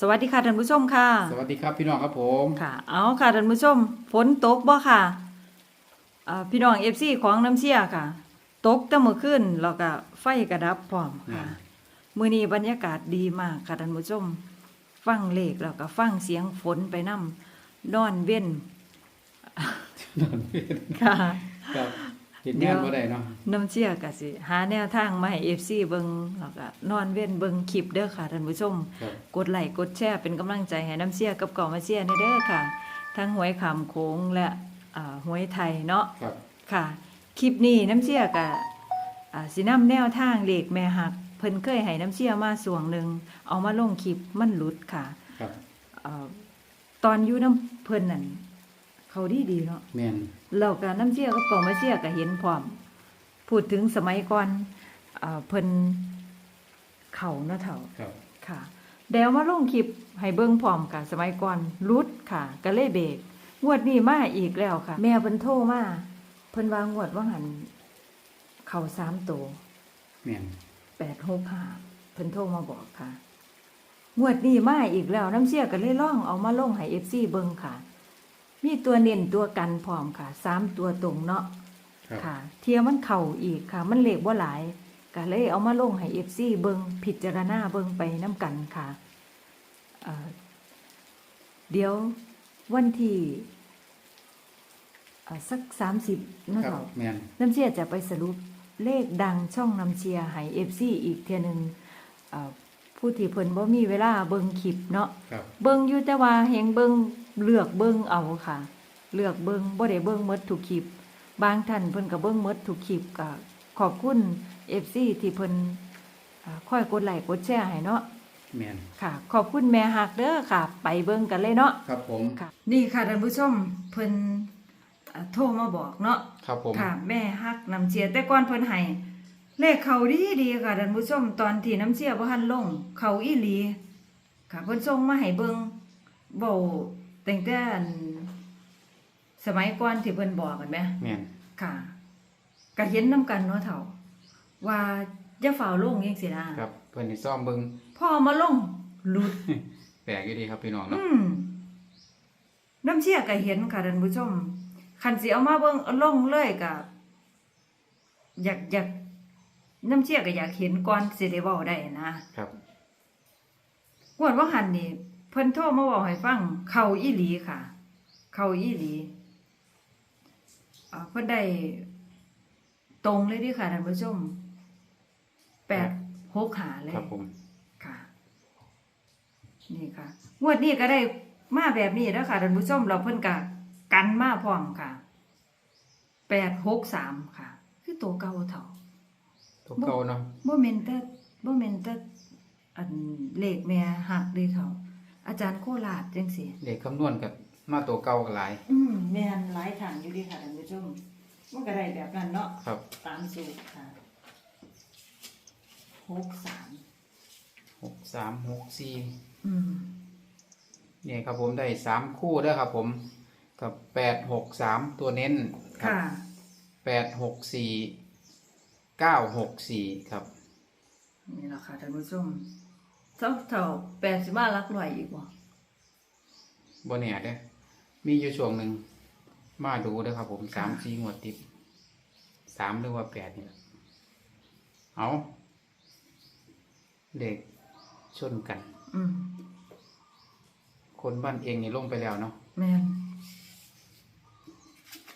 สวัสดีค่ะท่านผู้ชมค่ะ สวัสดีครับพี่น้องครับผมค่ะ เอาค่ะท่านผู้ชมฝนตกบ่ค่ะอ่าพี่น้องเอฟซีของน้ำเชี่ยค่ะ ตกแต่เมื่อคืนแล้วก็ไฟกระดับพร้อมค่ะ มื้อนี้บรรยากาศดีมากค่ะท่านผู้ชม ฟังเลขแล้วก็ฟังเสียงฝนไปนํนอนเว้นนอนเว้นค่ะ ครับ เห็นงานบ่ได้เนาะน้ำเชี่ยก็สิหาแนวทางมาให้ FC เบิ่งแล้วก็นอนเว้นเบิ่งคลิปเด้อค่ะท่านผู้ชม ครับกดไลค์กดแชร์เป็นกำลังใจให้น้ำเสียกับเก่ามาเสียในเด้อค่ะ ทั้งหวยขำโค้งและอ่าหวยไทยเนาะ ครับ ค่ะ คลิปนี้น้ำเสียกับอ่าสินำแนวทางเลขแม่หัก เพิ่นเคยให้น้ำเสียมาส่วงหนึ่ง เอามาลงคลิปมันหลุดค่ะครับอ่าตอนอยู่น้ำเพิ่นนั่น เขาดีดีๆเนาะแม่นเรากับน้ำเสียกับเก่ามาเสียก็เห็นพร้อม พูดถึงสมัยก่อนอ่าเพิ่นเขาเนาะเถ่าครับ ค่ะเดี๋ยวมาลงคลิปให้เบิ่งพร้อมกันสมัยก่อนรุดค่ะก็เลยเบรกงวดนี้มาอีกแล้วค่ะ แม่เพิ่นโทรมาเพิ่นว่างวดว่าหันเข้าสามตัว แม่นแปดหกห้าเพิ่นโทรมาบอกค่ะ งวดนี้มาอีกแล้วน้ำเชี่ยก็เลยล่องเอามาลงให้เอฟซีเบิ่งค่ะ มีตัวเน้นตัวกันพร้อมค่ะสามตัวตรงเนาะครับค่ะ เทียมันเข่าอีกค่ะ มันเหล็กว่าหลายก็เลยเอามาลงให้เอฟซีเบิงพิจารณาเบิงไปน้ำกันค่ะเอ่อเดี๋ยววันที่เอ่อสักสามสิบนาะครับเถาะ แม่นน้ำเชียจะไปสรุปเลขดังช่องน้ำเชียให้เอฟซีอีกเทียหนึ่งเอ่อผู้ที่เพิ่นบ่มีเวลาเบิงคลิปเนาะครับ เบิ่งอยู่แต่ว่าแฮงเบิ่ง เลือกเบิ่งเอาค่ะ เลือกเบิ่งบ่ได้เบิ่งหมดทุกคลิป บางท่านเพิ่นก็เบิ่งหมดทุกคลิปก็ขอบคุณ FC ที่เพิ่นอ่าคอยกดไลค์กดแชร์ให้เนาะแม่นค่ะ ขอบคุณแม่ฮักเด้อค่ะ ไปเบิ่งกันเลยเนาะครับผมค่ะ นี่ค่ะท่านผู้ชมเพิ่นอ่าโทรมาบอกเนาะครับผมค่ะ แม่ฮักน้ำเชียแต่ก่อนเพิ่นให้เลขเขาดีดีๆค่ะท่านผู้ชมตอนที่น้ำเชียบ่ทันลง เขาอีหลีค่ะเพิ่นส่งมาให้เบิ่งเว้า ตั้งแต่อันสมัยก่อนที่เพิ่นบอกกันแหมแม่นค่ะก็เห็นนํกันเนาะเฒ่า ว่าอย่าฝ่าวลงจังซี่นะครับ เพิ่นสิซ่อมเบิ่งพอมาลงหลุด แปลกอยู่ดีครับพี่น้องเนาะอืมน้ำเชี่ยก็เห็นค่ะท่านผู้ชมคันสิเอามาเบิ่งเอาลงเลยก็อยากอยากน้ำเชี่ยก็อยากเห็นก่อนสิได้เว้าได้นะครับงวดว่าหันนี่ เพิ่นโทรมาบอกให้ฟังเข้าอีหลีค่ะ เข้าอีหลีอ่าเพิ่นได้ตรงเลยเดิค่ะท่านผู้ชมแปดหกหาเลยครับผมค่ะ นี่ค่ะงวดนี้ก็ได้มาแบบนี้แล้วค่ะท่านผู้ชมเราเพิ่นกะกันมาพร้อมค่ะแปดหกสามค่ะ คือตัวเก่าเท่าตัวเก่าเนาะบ่แม่นแต่บ่แม่นแต่อันเลขแม่หักเลยเท่า อาจารย์โคราชจังซี่เลขคำนวณกับมาตัวเก่าก็หลาย อืมแม่นหลายทางอยู่ดีค่ะท่านผู้ชมมันก็ได้แบบนั้นเนาะครับ ตามสูตรค่ะหกสาม6 3 6 4อืมนี่ครับผมได้สามคู่เด้อครับผม กับ8 6 3ตัวเน้นครัค่ะ8 6 4 9 6 4ครับ นี่แหละค่ะท่านผู้ชม เท่าเท่าแปดสิบห้าลักร้อยอีกบ่บ่แน่เด้อมีอยู่ช่วงหนึ่งมาดูเด้อครับ ผมสามสี่งวดติดสามหรือว่าแปดนี่แหละเอาเด็กชนกัน อืมคนบ้านเองนี่ลงไปแล้วเนาะแม่น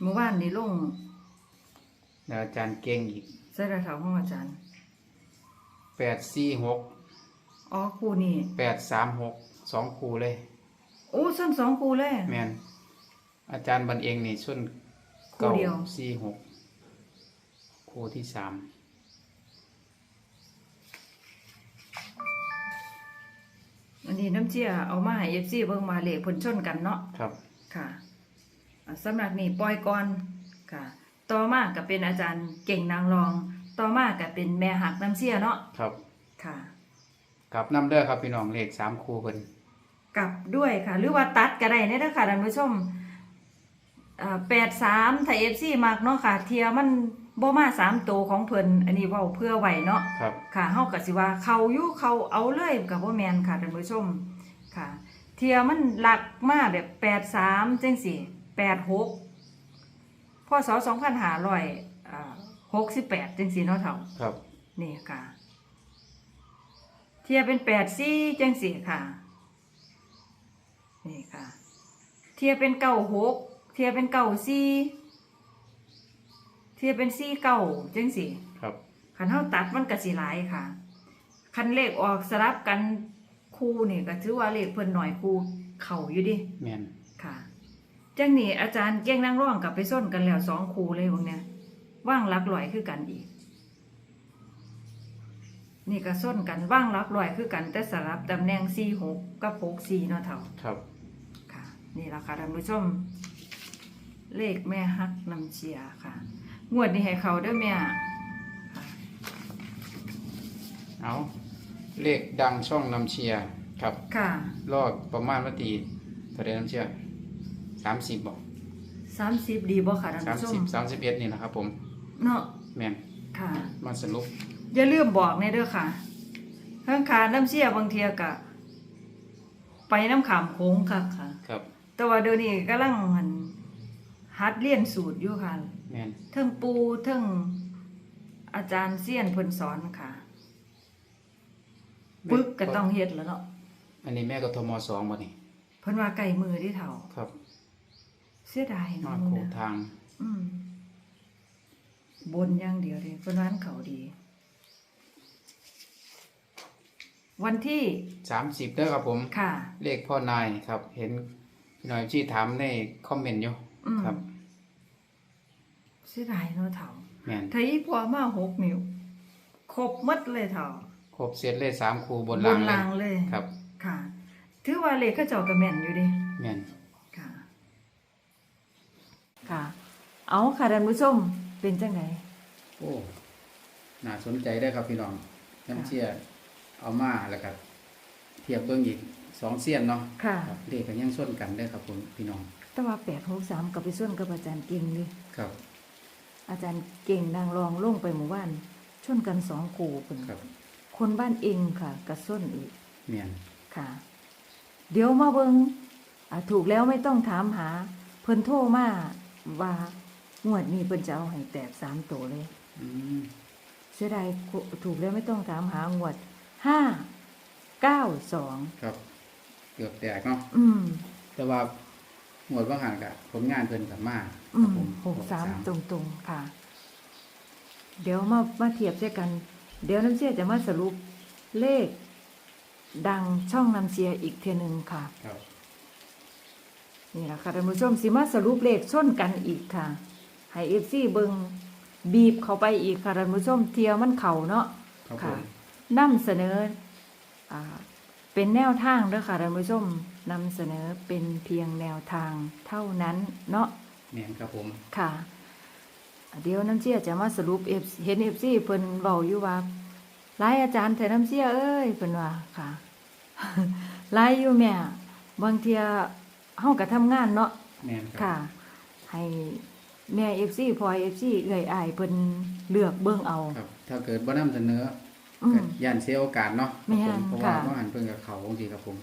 เมื่อวานนี้ลงแล้วอาจารย์เก่งอีกใส่กระถางของอาจารย์แปดสี่หก อ๋อครูนี่แปดสามหกสองคูเลย โอ้ซ้ำสองครูเลย แมนอาจารย์บันเองนี่ชนคู่เก้าเดียว สี่หกคูที่สามอันนี้น้ำเจียเอามาให้เอฟซีเบิ่งมาเลขผลชนกันเนาะ ครับ ค่ะอ่าสำหรับนี่ปล่อยก่อนค่ะ ต่อมาก็เป็นอาจารย์เก่งนางรอง ต่อมาก็เป็นแม่หักน้ำเสียเนาะครับ ค่ะ กลับน้ำเด้อครับพี่น้องเลขสามคูเพิ่นกลับด้วยค่ะ หรือว่าตัดก็ได้เนี่ยนะคะท่านผู้ชมแปดสามไทยเอฟซีมากเนาะค่ะ เทียมันบ่มาสามตัวของเพิ่นอันนี้เว้าเพื่อไว้เนาะครับค่ะเฮาก็สิว่าเขาอยู่เขาเอาเลยกับบ่แม่นค่ะท่านผู้ชมค่ะ เทียมันหลักมาแบบแปดสามจังสี่แปดหกพศสองพันห้าร้อยหกสิบแปดจังสี่เนาะเถ่าครับนี่ค่ะ เทียเป็นแปดสี่จังสี่ค่ะ นี่ค่ะ เทียเป็นเก้าหกเทียเป็นเก้าสี่เทียเป็นสี่เก้าจังสี่ครับคันเท่าตัดมันก็สิหลายค่ะ คันเลขออกสลับกันคู่นี่ก็ถือว่าเลขเพิ่นหน่อยคู่เข่าอยู่ดิ แมนค่ะ จังนี่อาจารย์เก่งนั่งร่องกับไปส้นกันแล้วสองคู่เลยพวกเนี้ยว่างหลักลอยคือกันอีก นี่ก็ส้นกันว่างหลักลอยคือกันแต่สลับตำแหน่งสี่หกกับหกสี่เนาะเท่าครับ ค่ะ นี่ละค่ะท่านผู้ชม เลขแม่ฮักนำเชียร์ค่ะ งวดนี้ให้เขาเด้วยแม่ค่ะเอาเลขดังช่องนำเชียร์ครับ ค่ะรอบประมาณวันที่เท่าไรน้ำเชียร์สามสิบบอกสามสิบดีบ่ค่ะท่านสามผู้ชสิบมสามสิบเอ็ดนี่นะครับผม เนาะแมนค่ะ มาสรุป อย่าลืมบอกในเด้อค่ะข้างคาน้ำเชี่ยบางเทียกะ ไปน้ำขามโค้งค่ะค่ะ ครับแต่ว่าเดี๋ยวนี้กำลังหันฮัดเรียนสูตรอยู่ค่ะแมนเทิงปูเทิงอาจารย์เซียนเพิ่นสอนค่ะปึกก็ต้องเฮ็ดแล้วเนาะอันนี้แม่กทมสองบ่นี่เพิ่นว่าไก่มือที่เท่า ครับเสียดายมาเนาะโคมื้อนะทาง อืมบนอย่างเดียวเลยเพิ่นว่าอันเขาดี วันที่สามสิบเด้อครับผมค่ะ เลขพ่อนายครับ เห็นพี่หน่อยชี้ถามในคอมเมนต์อยู่อืมครับเสียดายเนาะเถ่าแมนถ้าอีพอมาหกนิ้วครบหมดเลยเถ่าครบเซตเลยสามคูบนบล่างนเลลายงเลยครับค่ะ ถือว่าเลขเขาเจ้าก็แม่นอยู่เดิ แมน ค่ะ ค่ะ เอาค่ะท่านผู้ชมเป็นจังไดโอ้ น่าสนใจได้อครับพี่น้องน้ำเชี่ย เอามาแล้วครับเทียบเบิ้งอีกสองเสี้ยนเนาะค่ะ ครับเลขก็ยังส้นกันได้อครับผมพี่น้องแต่ว่าแปดหกสามกับไปส่วนกับอาจารย์เก่งเลยครับอาจารย์เก่งนางรองลงไปหมู่บ้านชนกันสองคู่เป็นครับคนบ้านเองค่ะกระส้นอีกแมนค่ะ เดี๋ยวมาเบิงอ่าถูกแล้วไม่ต้องถามหา เพิ่นโทรมาว่างวดนี้เพิ่นจะเอาให้แตกสามตัวเลย อืมเสียดายคุถูกแล้วไม่ต้องถามหางวด ห้าเก้าสองครับ เกือบแตกเนาะอืม แต่ว่าหมวดว่าหันกับผลงานเพิ่นกับมาอืครับมผมหกสามตรงๆค่ะ เดี๋ยวมามาเทียบด้วยกัน เดี๋ยวน้ำเชียจะมาสรุปเลข ดังช่องน้ำเชียอีกเทียหนึ่งค่ะ ครับ นี่แหละค่ะท่านผู้ชมสิมาสรุปเลขชนกันอีกค่ะให้เอฟซีเบิงบีบเข้าไปอีกค่ะท่านผู้ชมเทียมันเข่าเนาะ ครับผค่ะ ม นำเสนออ่าเป็นแนวทางเด้อค่ะท่านผู้ชมนำเสนอเป็นเพียงแนวทางเท่านั้นเนาะแมนครับผม ค่ะ เดี๋ยวน้ำเชี่ยจะมาสรุปเอฟเห็นเอฟซีเพิ่นเบาอยู่ว่าหลายอาจารย์แต่น้ำเชี่ยเอ้ยเพิ่นว่าค่ะหลายอยู่แม่บางเทียเฮาก็ทำงานเนาะแมนครับค่ะ ให้แม่เอฟซีพอเอฟซีเอื่อยอายเพิ่นเลือกเบิ่งเอา ครับ ถ้าเกิดบ่นำเสนอ อืก็มย่านเสียโอกาสเนาะแม่ครับผมนเพราะว่าค่ะว่าหันเพิ่นกับเขาจริงครับผม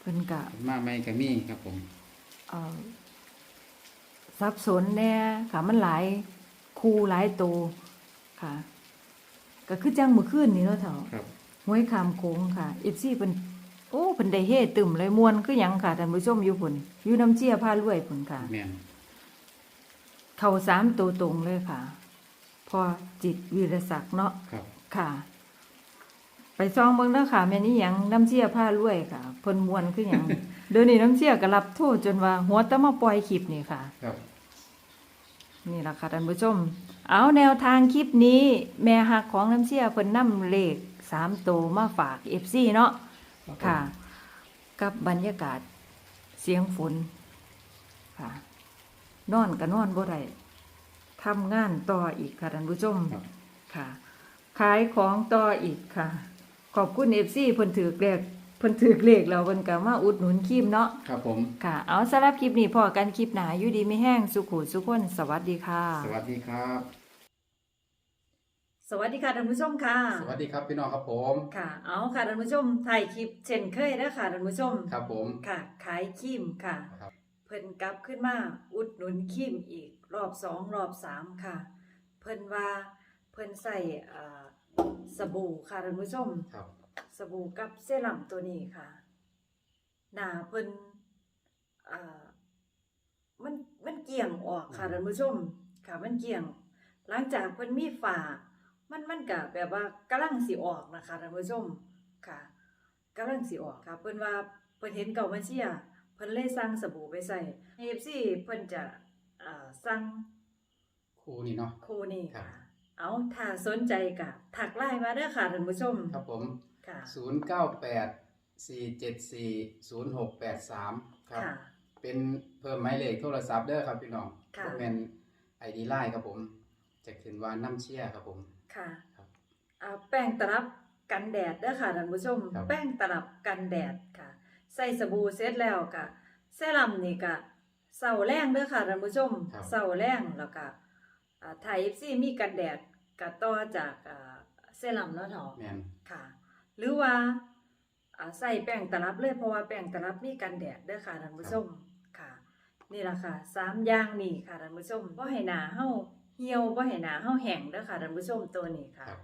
เพิ่นก็มาไม่ก็มีครับผม เอ่อสับสนแน่ค่ะ มันหลายคู่หลายตัวค่ะ ก็คือจังมื้อคืนนี่เนาะเฒ่าครับห้วยคามโค้งค่ะเอฟซีเพิ่นโอ้เพิ่นได้เฮ็ดตึมเลยมวนคือหยังค่ะท่านผู้ชมอยู่พุ่นอยู่น้ำเชี่ยพารวยพุ่นค่ะ แมนเข้าสามตัวตรงเลยค่ะ พอจิตวีรศักดิ์เนาะครับ ค่ะ ไปซองเบิ่งเด้อค่ะแม่นี่หยังน้ำเชี่ยพารวยค่ะเพิ่นมวนคือหยัง เดี๋ยวนี้น้ำเชี่ยก็รับโทษจนว่าหัวแตะมาปล่อยคลิปนี่ค่ะ ครับ นี่ล่ะค่ะท่านผู้ชม เอาแนวทางคลิปนี้ แม่หักของน้ำเชี่ยเพิ่นนำเลขสามตัวมาฝาก FC เนาะครับผมค่ะ กับบรรยากาศเสียงฝนค่ะ นอนก็นอนบ่ได้ทำงานต่ออีกค่ะท่านผู้ชมครับ ค่ะ ขายของต่ออีกค่ะ ขอบคุณเอฟซีเพิ่นถือเลขเพิ่นถือเลขเราเพิ่นก็มาอุดหนุนครีมเนาะครับผม ค่ะ เอาสำหรับคลิปนี้พอกันคลิปหนาอยู่ดีไม่แห้งสุขุสุขคนสวัสดีค่ะ สวัสดีครับ สวัสดีค่ะท่านผู้ชมค่ะ สวัสดีครับพี่น้องครับผม ค่ะ เอาค่ะท่านผู้ชมถ่ายคลิปเช่นเคยนะค่ะท่านผู้ชม ครับผม ค่ะ ขายครีมค่ะ ครับ เพิ่นกลับขึ้นมาอุดหนุนครีมอีกรอบสองรอบสามค่ะ เพิ่นว่าเพิ่นใส่อ่า สบู่ค่ะท่านผู้ชม ครับสบู่กับเซรั่มตัวนี้ค่ะ หน้าเพิ่นอ่ามันมันเกี่ยงออกค่ะท่านผู้ชม ค่ะ มันเกี่ยง หลังจากเพิ่นมีฝ้ามันมันก็แบบว่ากำลังสิออกนะคะท่านผู้ชมค่ะกำลังสิออกค่ะ เพิ่นว่าเพิ่นเห็นเก่ามาเชียเพิ่นเลยสั่งสบู่ไปใส่ FC เพิ่นจะอ่าสั่งคู่นี้เนาะคู่นี้ครัค่ะบ เอาถ้าสนใจก็ทักไลน์มาเด้อค่ะท่านผู้ชมครับผมค่ะศูนย์เก้าแปดสี่เจ็ดสี่ศูนย์หกแปดสามครับ ค่ะ เป็นเพิ่มหมายเลขโทรศัพท์เด้อครับพี่น้องค่ะบ่เป็นไอดีไลน์ครับผม จะขึ้นว่าน้ำเชี่ยครับผม ค่ะครับอ่าแป้งตลับกันแดดเด้อค่ะท่านผู้ชม ครับ แป้งตลับกันแดดค่ะ ใส่สบู่เสร็จแล้วก็เซรั่มนี่ก็เสาแรงเด้อค่ะท่านผู้ชมครับ เสาแรงแล้วก็อ่า ไทย FC มีกันแดดก็ต่อจากอ่าเซรั่มเนาะเถาะแมนค่ะ หรือว่าอ่าใส่แป้งตลับเลยเพราะว่าแป้งตลับมีกันแดดเด้อค่ะท่านผู้ชมค่ะ นี่ล่ะค่ะสามอย่างนี่ค่ะท่านผู้ชมบ่ให้หน้าเฮาเหี่ยวบ่ให้หน้าเฮาแห้งเด้อค่ะท่านผู้ชมตัวนี้ค่ะครับ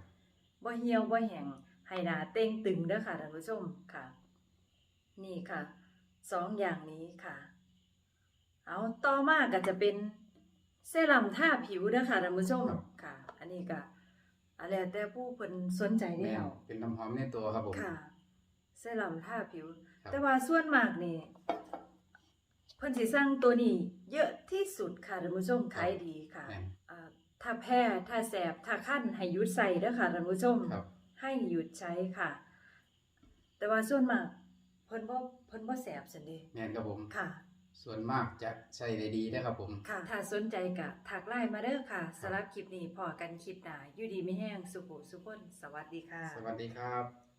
บ่เหี่ยวบ่แห้งให้หน้าเต่งตึงเด้อค่ะท่านผู้ชมค่ะ นี่ค่ะสองอย่างนี้ค่ะ เอาต่อมาก็จะเป็น เซรั่มทาผิวเด้อค่ะท่านผู้ชมครับ ค่ะ อันนี้ก็อะไรแต่ผู้เพิ่นสนใจแมแล้นวเป็นน้ำหอมในตัวครับผม ค่ะเซรั่มทาผิว ครับ แต่ว่าส่วนมากนี่เพิ่นสิสั่งตัวนี้ เยอะที่สุดค่ะท่านผู้ชมขายดีค่ะแมนอ่าถ้าแพ้ถ้าแสบถ้าคั้นให้หยุดใส่เด้อค่ะท่านผู้ชมครับ ให้หยุดใช้ค่ะ แต่ว่าส่วนมากเพิ่นบ่เพิ่นบ่แสบซั่นเด้แมนครับผม ค่ะ ส่วนมากจะใช้ได้ดีนะครับผม ค่ะ ถ้าสนใจก็ทักไลน์มาเด้อค่ะสำหรับคลิปนี้พอกันคลิปหน้าอยู่ดีไม่แห้งสุขุสุขคนสวัสดีค่ะ สวัสดีครับ